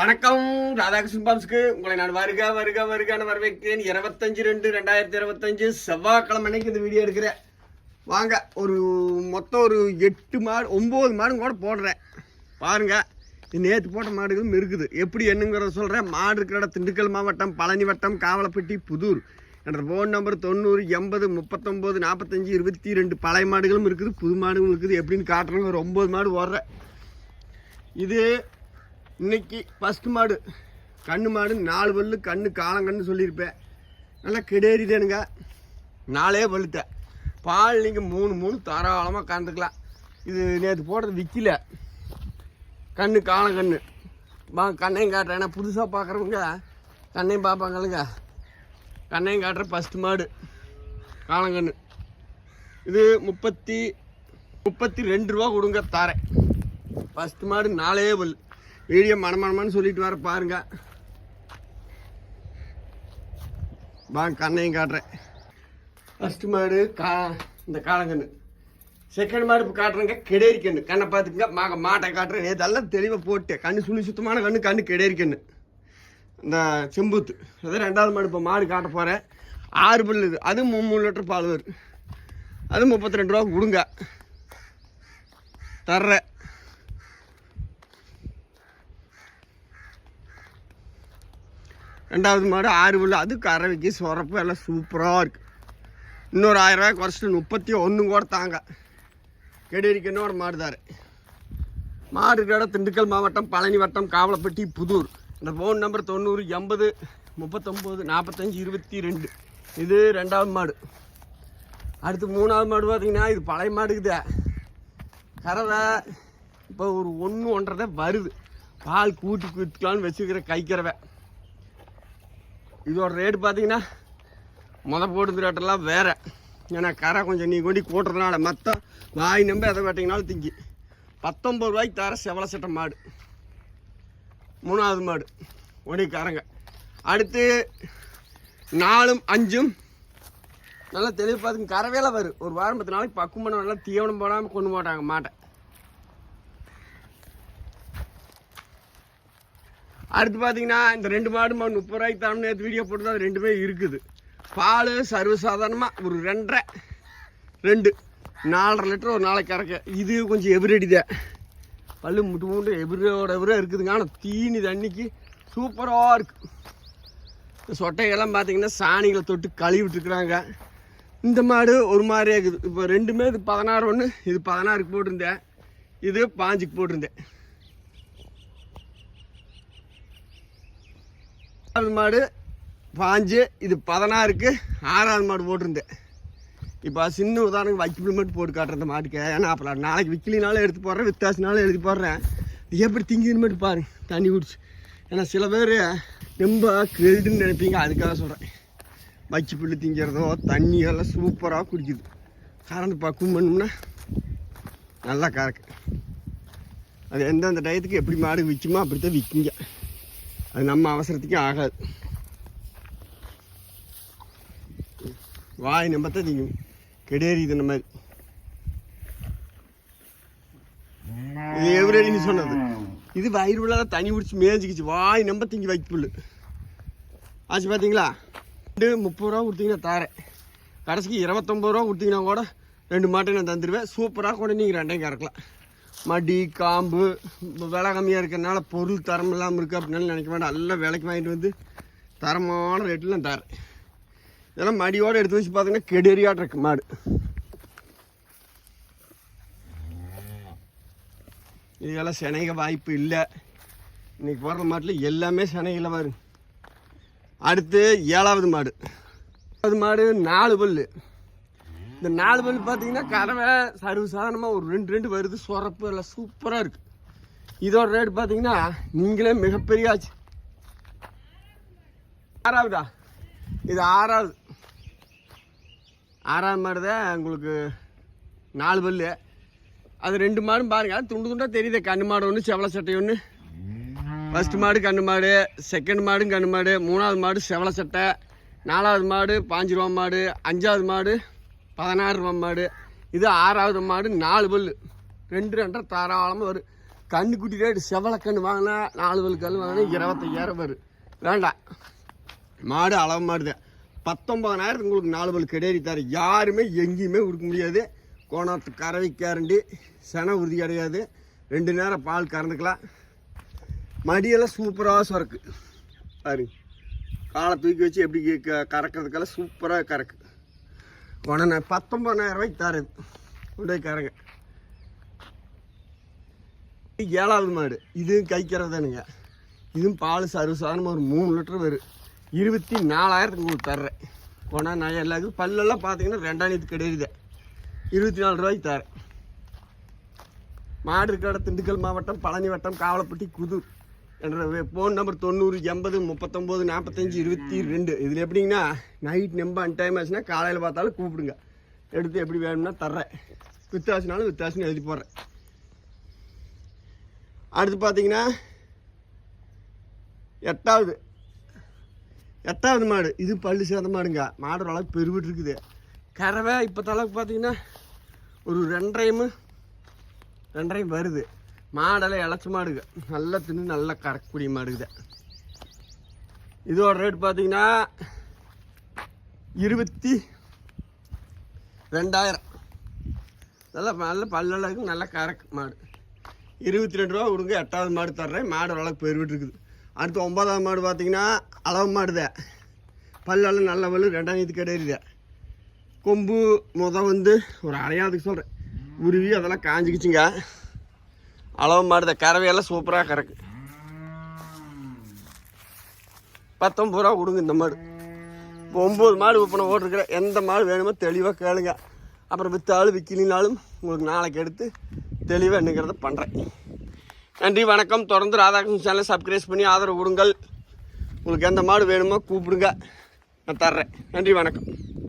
வணக்கம். ராதாகிருஷ்ணன் பாம்ஸ்க்கு உங்களை நான் வருக வருக வருகான்னு வரவேற்கிறேன். இருபத்தஞ்சு ரெண்டு ரெண்டாயிரத்தி இருபத்தஞ்சு செவ்வாய்க்கிழமை அன்னைக்கு இந்த வீடியோ எடுக்கிறேன். வாங்க ஒரு மொத்தம் ஒரு எட்டு மாடு ஒம்பது மாடும் கூட போடுறேன். பாருங்க இது நேற்று போட்ட மாடுகளும் இருக்குது. எப்படி என்னங்கிறத சொல்கிறேன் மாடு இருக்கிற இடம் திண்டுக்கல் மாவட்டம் பழனி வட்டம் காவலப்பட்டி புதூர். என்ற ஃபோன் நம்பர் தொண்ணூறு எண்பது முப்பத்தொம்போது நாற்பத்தஞ்சு இருபத்தி ரெண்டு பழைய மாடுகளும் இருக்குது புது மாடுகளும் இருக்குது. எப்படின்னு காட்டுறேங்க ஒரு ஒம்பது மாடு ஓடுறேன். இது இன்னைக்கு ஃபஸ்ட்டு மாடு கண்ணு மாடு நாலு பல்லு கண்ணு காலங்கன்னு சொல்லியிருப்பேன். நல்லா கிடையறிதேனுங்க. நாலே பல்லுட்டேன் பால் நீங்கள் மூணு மூணு தாராளமாக கறந்துக்கலாம். இது நேற்று போடுறது விற்கல கண்ணு காலங்கண்ணு. வா கண்ணையும் காட்டுறேன். ஏன்னா புதுசாக பார்க்குறவங்க கண்ணையும் பார்ப்பாங்கல்லுங்க. கண்ணையும் காட்டுற ஃபஸ்ட்டு மாடு காலங்கண்ணு. இது முப்பத்தி முப்பத்தி ரெண்டு ரூபா கொடுங்க தாரேன். ஃபஸ்ட்டு மாடு நாலே பல் வீடியோ மனமனமான்னு சொல்லிட்டு வர பாருங்க. வாங்க கண்ணையும் காட்டுறேன். ஃபஸ்ட்டு மாடு கா இந்த காலங்கன்று செகண்ட் மாடு இப்போ காட்டுறேங்க கெடேரி கண்ணு கண்ணை பார்த்துக்குங்க மாக மாட்டை காட்டுறேன். இதெல்லாம் தெளிவாக போட்டு கண்ணு சுழி சுத்தமான கண்ணு கண்ணு கெடேரி கண்ணு இந்த செம்பூத்து. அதான் ரெண்டாவது மாடு இப்போ மாடு காட்ட போகிறேன் ஆறு பல்லு இது. அதுவும் மூணு மூணு லிட்டர் பால் வரும். அது முப்பத்தி ரெண்டு ரூபா கொடுங்க. தர்றேன். ரெண்டாவது மாடு ஆறு புல்லு. அது கறவைக்கு சுரப்பு எல்லாம் சூப்பராக இருக்குது இன்னொரு ஆயிரம் ரூபாய் குறைச்சிட்டு முப்பத்தி ஒன்று கூட தாங்க. கெடிரிக்கு ஒரு மாடுதார். மாடு கடை திண்டுக்கல் மாவட்டம் பழனி வட்டம் காவலப்பட்டி புதூர். இந்த ஃபோன் நம்பர் தொண்ணூறு எண்பது முப்பத்தொம்போது நாற்பத்தஞ்சு இருபத்தி ரெண்டு. இது ரெண்டாவது மாடு. அடுத்து மூணாவது மாடு பார்த்தீங்கன்னா இது பழைய மாடுக்குதே. கறவை இப்போ ஒரு ஒன்று ஒன்றரை வருது. பால் கூட்டி குத்துக்கலான்னு வச்சுக்கிற கைக்கிறவை இதோட ரேட்டு பார்த்தீங்கன்னா முத போடுறது ரேட்டெல்லாம் வேறு. ஏன்னா கரை கொஞ்சம் நீ கொண்டு கூட்டுறதுனால மற்ற வாய் நம்ப எதை வெட்டிங்கனாலும் திங்கி. பத்தொம்பது ரூபாய்க்கு தர செவலை சட்டை மாடு. மூணாவது மாடு. ஒடிக்காரங்க. அடுத்து நாலும் அஞ்சும். நல்லா தெளிவு பார்த்துங்க கரவேல வரும். ஒரு வாரம் பத்து நாளைக்கு பக்குவம் பண்ண நல்லா தீவனம் போடாமல் கொண்டு போட்டாங்க மாட்டை. அடுத்து பார்த்தீங்கன்னா இந்த ரெண்டு மாடு முப்பது ரூபாய்க்கு தரணும் நேற்று வீடியோ போட்டு அது ரெண்டுமே இருக்குது. பால் சர்வசாதாரணமாக ஒரு ரெண்டரை ரெண்டு நாலரை லிட்டர் ஒரு நாளைக்கு கறக்க இது கொஞ்சம் எபிரடி தான். பல்லு முட்டு முட்டு எபிரோட எபிரோ இருக்குதுங்க. ஆனால் தீனி தண்ணிக்கு சூப்பராக இருக்குது இந்த சொட்டைகள்லாம் பார்த்தீங்கன்னா சாணிகளை தொட்டு கழுவிட்டுருக்குறாங்க. இந்த மாடு ஒரு மாதிரியே இருக்குது. இப்போ ரெண்டுமே இது பதினாறு ஒன்று இது பதினாறுக்கு போட்டிருந்தேன். இது பாஞ்சுக்கு போட்டிருந்தேன். ஆறாவது மாடு பாஞ்சு இது பதினாறுக்கு ஆறாவது மாடு போட்டிருந்தேன். இப்போ சின்ன உதாரணம் வைக்கல் மட்டும் போட்டு காட்டுற அந்த மாட்டுக்கு. ஏன்னா அப்புறம் நாளைக்கு விக்கிலினாலும் எடுத்து போடுறேன் வித்தாசினாலும் எழுதி போடுறேன். இது எப்படி திங்குதுன்னு மட்டும் பாருங்க தண்ணி குடிச்சு. ஏன்னா சில பேர் ரொம்ப கிரெடிட்னு நினைப்பீங்க அதுக்காக சொல்கிறேன் வச்சு புல்லு திங்கிறதோ தண்ணியெல்லாம் சூப்பராக குடிக்குது. கறந்து பக்குவம் பண்ணோம்னா நல்லா கறக்கு. அது எந்தெந்த டயத்துக்கு எப்படி மாடு விற்குமோ அப்படித்தான் விற்குங்க அது நம்ம அவசரத்துக்கு ஆகாது. வாய் நம்பத்தான் நீங்கள் கெடேறிது இந்த மாதிரி. இது எவரேடின்னு சொன்னது? இது வயிறு உள்ளாத தண்ணி பிடிச்சி மேய்ஞ்சிக்கிச்சு வாய் நம்ப திங்கி வைக்கப்புல் ஆச்சு பார்த்தீங்களா ரெண்டு முப்பது ரூபா கொடுத்தீங்கன்னா தாரேன். கடைசிக்கு இருபத்தொம்பது ரூபா கொடுத்தீங்கன்னா கூட ரெண்டு மாட்டை நான் தந்துடுவேன் சூப்பராக கூட நீங்கள் ரெண்டையும் கறக்கலாம். மடி காம்பு விலை கம்மியாக இருக்கிறனால பொருள் தரம் இல்லாமல் இருக்குது அப்படின்னாலும் நினைக்க வேண்டாம். எல்லாம் விலைக்கு வாங்கிட்டு வந்து தரமான ரேட்டில் நான் தரேன். இதெல்லாம் மடியோடு எடுத்து வச்சு பார்த்தீங்கன்னா கெடேரியாட் இருக்கு மாடு. இதெல்லாம் சினைக வாய்ப்பு இல்லை. இன்னைக்கு போடுற மாட்டில் எல்லாமே சினைகளை வரும் அடுத்து ஏழாவது மாடு. ஏழாவது மாடு நாலு பல்லு. இந்த நாலு பல்லு பார்த்தீங்கன்னா கடவை சர்வசாதாரணமாக ஒரு ரெண்டு ரெண்டு வருது சொரப்பு எல்லாம் சூப்பராக இருக்குது இதோட ரேட் பார்த்தீங்கன்னா நீங்களே மிகப்பெரிய ஆச்சு. ஆறாவதா? இது ஆறாவது. ஆறாவது மாடு தான் உங்களுக்கு நாலு பல்லு. அது ரெண்டு மாடும் பாருங்கள் துண்டு துண்டாக தெரியுது கண்ணு மாடு ஒன்று செவலை சட்டை ஒன்று ஃபஸ்ட்டு மாடு கண்ணு மாடு செகண்ட் மாடும் கண்ணு மாடு மூணாவது மாடு செவலை சட்டை நாலாவது மாடு பாஞ்சு ரூபா மாடு அஞ்சாவது மாடு பதினாறு ரூபா மாடு. இது ஆறாவது மாடு நாலு பல்லு. ரெண்டு ரெண்டரை தாராளமாக வரும் கண்ணுக்குட்டி ரேட்டு செவலக்கண்ணு வாங்கினா நாலு பல் கல் வாங்கினா இருபத்தையாயிரம் வரும் வேண்டாம் மாடு அளவு மாடுது. பத்தொம்பதனாயிரத்து உங்களுக்கு நாலு பல் கிடையாது தர. யாருமே எங்கேயுமே கொடுக்க முடியாது. கோணத்து கறவை கேரண்டி சென உறுதி கிடையாது. ரெண்டு நேரம் பால் கறந்துக்கலாம். மடியெல்லாம் சூப்பராக சுரக்கு. பாருங்க. காலை தூக்கி வச்சு எப்படி க- கறக்கிறதுக்கெல்லாம் சூப்பராக கறக்கு. உடனே பத்தொம்பதாயிரம் ரூபாய்க்கு தாரு கொண்டு ஏழாவது மாடு. இதுவும் கைக்கிறதானுங்க. இதுவும் பால் சர்வசாதாரணமாக ஒரு மூணு லிட்டர் வரும் இருபத்தி நாலாயிரத்துக்கு உங்களுக்கு தர்றேன். கொண்டா நான் எல்லாருக்கும் பல்லெல்லாம் பார்த்தீங்கன்னா ரெண்டாயிரத்து கிடையாது. இருபத்தி நாலு ரூபாய்க்கு தரேன். மாடு கடை திண்டுக்கல் மாவட்டம் பழனி வட்டம் காவலப்பட்டி குதூர். என்ற ஃபோன் நம்பர் தொண்ணூறு எண்பது முப்பத்தொம்போது நாற்பத்தஞ்சு இருபத்தி ரெண்டு. இதில் எப்படிங்கன்னா நைட் நம்ப அன் டைம் ஆச்சுன்னா காலையில் பார்த்தாலும் கூப்பிடுங்க. எடுத்து எப்படி வேணும்னா தர்றேன். வித்தாசுனாலும் வித்தாசுன்னு எழுதி போடுறேன். அடுத்து பார்த்தீங்கன்னா எட்டாவது. எட்டாவது மாடு. இது பல்லு சேர்ந்த மாடுங்க. மாடு அளவுக்கு பெருவிட்டு இருக்குது. கறவை இப்போ தளவுக்கு பார்த்தீங்கன்னா ஒரு ரெண்டரையும் ரெண்டரையும் வருது. மாடெல்லாம் இளச்ச மாடுங்க. நல்லா தின்னு நல்லா கறக்கக்கூடிய மாடுங்க. இதோட ரேட் பார்த்தீங்கன்னா இருபத்தி ரெண்டாயிரம். நல்லா நல்ல பல்லளவுக்கு நல்லா கறக்கு மாடு. இருபத்தி ரெண்டு ரூபா கொடுங்க எட்டாவது மாடு தர்றேன். மாடு ஓரளவுக்கு பெருவிட்டு அடுத்து ஒன்பதாவது மாடு பார்த்தீங்கன்னா அளவு மாடுதே பல்லெல்லாம் நல்ல பல்லு ரெண்டாயிரத்து கிடையாது கொம்பு முத வந்து ஒரு அரையாவதுக்கு சொல்கிறேன் உருவி அதெல்லாம் காஞ்சிக்கிச்சுங்க. அளவு மாடுத கறவையெல்லாம் சூப்பராக கறக்கு. பத்தொம்பது ரூபா கொடுங்க இந்த மாடு. இப்போ ஒம்பது மாடு விற்பனை ஓட்டிருக்கிற. எந்த மாடு வேணுமோ தெளிவாக கேளுங்க. அப்புறம் விற்றாலும் விற்கலினாலும் உங்களுக்கு நாளைக்கு எடுத்து தெளிவாக என்னங்கிறத பண்ணுறேன் நன்றி வணக்கம். தொடர்ந்து ராதாகிருஷ்ணன் சேனலை சப்ஸ்கிரைப் பண்ணி ஆதரவு கொடுங்கள். உங்களுக்கு எந்த மாடு வேணுமோ கூப்பிடுங்க. நான் தர்றேன். நன்றி வணக்கம்.